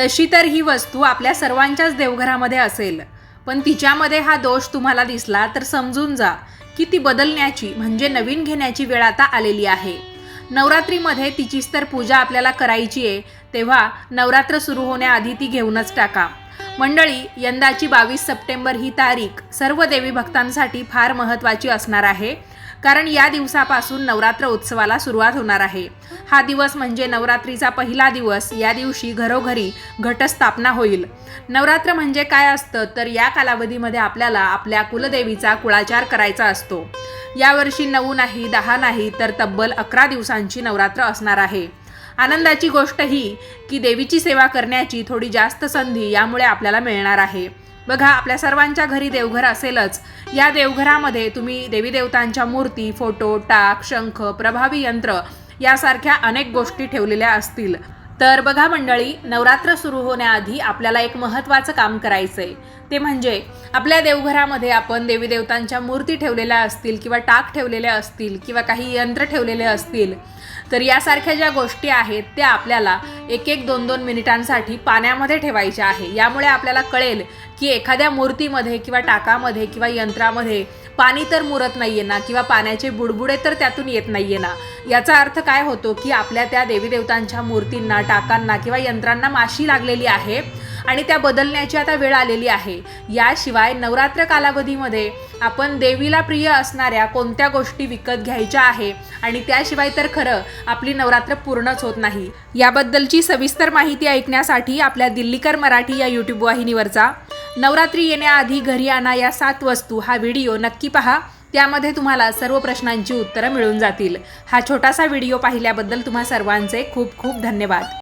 तशी तर ही वस्तू आपल्या सर्वांच्याच देवघरामध्ये असेल. पण तिच्यामध्ये हा दोष तुम्हाला दिसला तर समजून जा की ती बदलण्याची म्हणजे नवीन घेण्याची वेळ आता आलेली आहे. नवरात्रीमध्ये तिचीच तर पूजा आपल्याला करायची आहे तेव्हा नवरात्र सुरू होण्याआधी ती घेऊनच टाका. मंडळी यंदाची बावीस सप्टेंबर ही तारीख सर्व देवी भक्तांसाठी फार महत्त्वाची असणार आहे कारण या दिवसापासून नवरात्र उत्सवाला सुरुवात होणार आहे. हा दिवस म्हणजे नवरात्रीचा पहिला दिवस. या दिवशी घरोघरी घटस्थापना होईल. नवरात्र म्हणजे काय असतं? तर या कालावधीमध्ये आपल्याला आपल्या कुलदेवीचा कुळाचार करायचा असतो. यावर्षी नऊ नाही दहा नाही तर तब्बल अकरा दिवसांची नवरात्र असणार आहे. आनंदाची गोष्ट ही की देवीची सेवा करण्याची थोडी जास्त संधी यामुळे आपल्याला मिळणार आहे. बघा आपल्या सर्वांच्या घरी देवघर असेलच. या देवघरामध्ये तुम्ही देवी देवतांच्या मूर्ती फोटो टाक शंख प्रभावी यंत्र यासारख्या अनेक गोष्टी ठेवलेल्या असतील. तर बघा मंडळी नवरात्र सुरू होण्याआधी आपल्याला एक महत्त्वाचं काम करायचं आहे ते म्हणजे आपल्या देवघरामध्ये आपण देवी देवतांच्या मूर्ती ठेवलेल्या असतील किंवा टाक ठेवलेल्या असतील किंवा काही यंत्र ठेवलेले असतील. तर यासारख्या ज्या गोष्टी आहेत त्या आपल्याला एक एक दोन दोन मिनिटांसाठी पाण्यामध्ये ठेवायच्या आहे. यामुळे आपल्याला कळेल की एखाद्या मूर्तीमध्ये किंवा टाकामध्ये किंवा यंत्रामध्ये पाणी तर मुरत नाहीये ना किंवा पाण्याचे बुडबुडे तर त्यातून येत नाहीये ना. याचा अर्थ काय होतो की आपल्या त्या देवी देवतांच्या मूर्तींना टाकांना किंवा यंत्रांना माशी लागलेली आहे आणि त्या बदलण्याची आता वेळ आलेली आहे. याशिवाय नवरात्र कालावधीमध्ये आपण देवीला प्रिय असणाऱ्या कोणत्या गोष्टी विकत घ्यायच्या आहे आणि त्याशिवाय तर खरं आपली नवरात्र पूर्णच होत नाही. याबद्दलची सविस्तर माहिती ऐकण्यासाठी आपल्या दिल्लीकर मराठी या यूट्यूब वाहिनीवरचा नवरात्री येण्याआधी घरी आणा या सात वस्तू. हा व्हिडिओ नक्की पहा. त्यामध्ये तुम्हाला सर्व प्रश्नांची उत्तरं मिळून जातील. हा छोटासा व्हिडिओ पाहिल्याबद्दल तुम्हा सर्वांचे खूप खूप धन्यवाद.